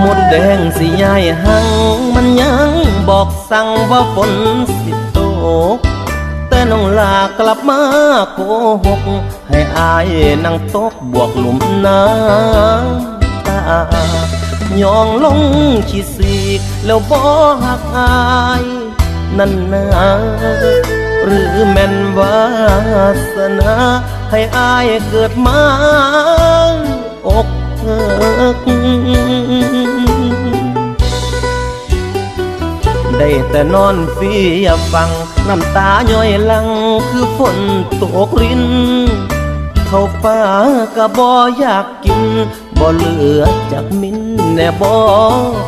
หมดแดงสิยายหัง มันยังบอกสั่งว่าฝนสิตก แต่น้องลากลับมาโกหก ให้อายนั่งตกบวกหลุมน้ำตายองลงขีสีก แล้วบ่หักอาย นั่นนาหรือแม่นวาสนา ให้อายเกิดมาอก หักได้แต่นอนเฟียฟัง น้ำตาย่อยลังคือฝนตกรินเขาวฟ้าก็บ่อยากกิน บ่เหลือจากมินแน่บ่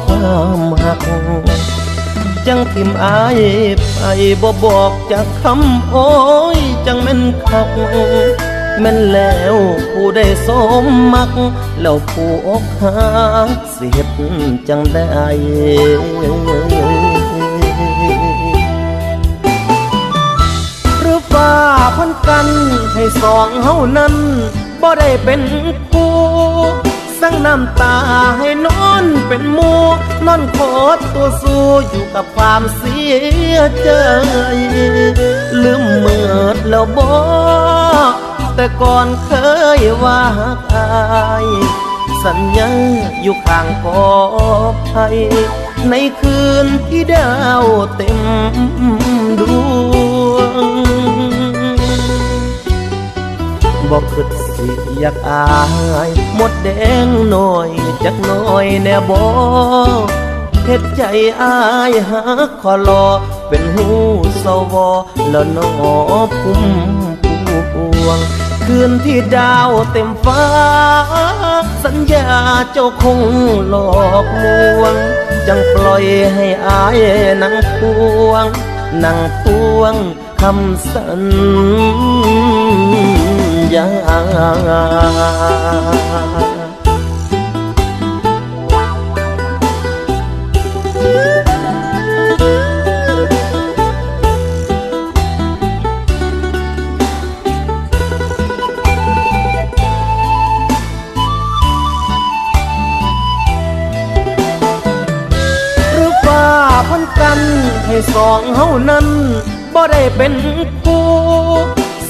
ความหัก จังทิมอายไปบ่บอกจากคำโอ้ย จังแม่นคัก แม่นแล้วผู้ได้สมมัก แล้วผู้อกหักสิเฮ็ดจังได้หรือฟ้าพันกันให้สองเฮานั้นบ่ได้เป็นคู่สั่งน้ำตาให้นอนเป็นมูนอนโคตรตัวสู้อยู่กับความเสียใจลืมเมิดแล้วบ่ แต่ก่อนเคยว่าหักอาย สัญญาอยู่ข้างกอภัยในคืนที่ดาวเต็มดวงบอกคิดสิอยากอายหมดแดงหน่อยจักหน่อยแน่บอเฮ็ดใจอายหักขอรอเป็นหูสวอแล้วนอพุ่มพวง คืนที่ดาวเต็มฟ้า สัญญาเจ้าคงหลอกลวง จังปล่อยให้อายนั่งพวง นั่งพวงคำสัญญา กันให้สองเฮานั้นบ่ได้เป็นคู่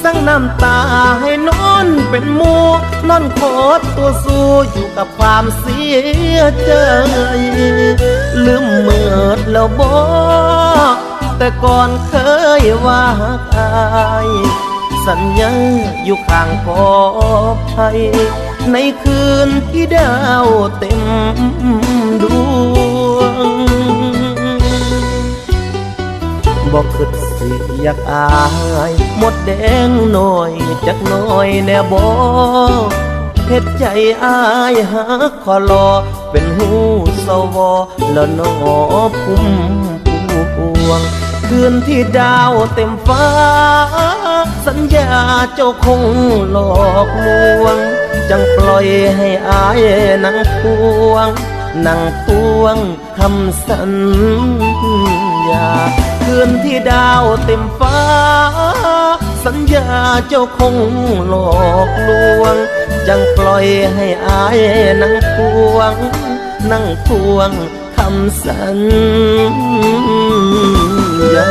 สั่งน้ำตาให้นอนเป็นมูนอนโคตรตัวสู้อยู่กับความเสียใจ ลืมเมิดแล้วบ่แต่ก่อนเคยว่าหักอายสัญญาอยู่ข้างกอภัยในคืนที่ดาวเต็มดว อยากอายหมดแดงหน่อยจักหน่อยแน่บอเฮ็ดใจอายหักขอรอเป็นหูสวอแล้วนอพุ่มพวงคืนที่ดาวเต็มฟ้า สัญญาเจ้าคงหลอกลวง จังปล่อยให้อายนั่งพวงนั่งพวงคำสัญญา คืนที่ดาวเต็มฟ้า สัญญาเจ้าคงหลอกลวง จังปล่อยให้อายนั่งพวง นั่งพวงคำสัญญา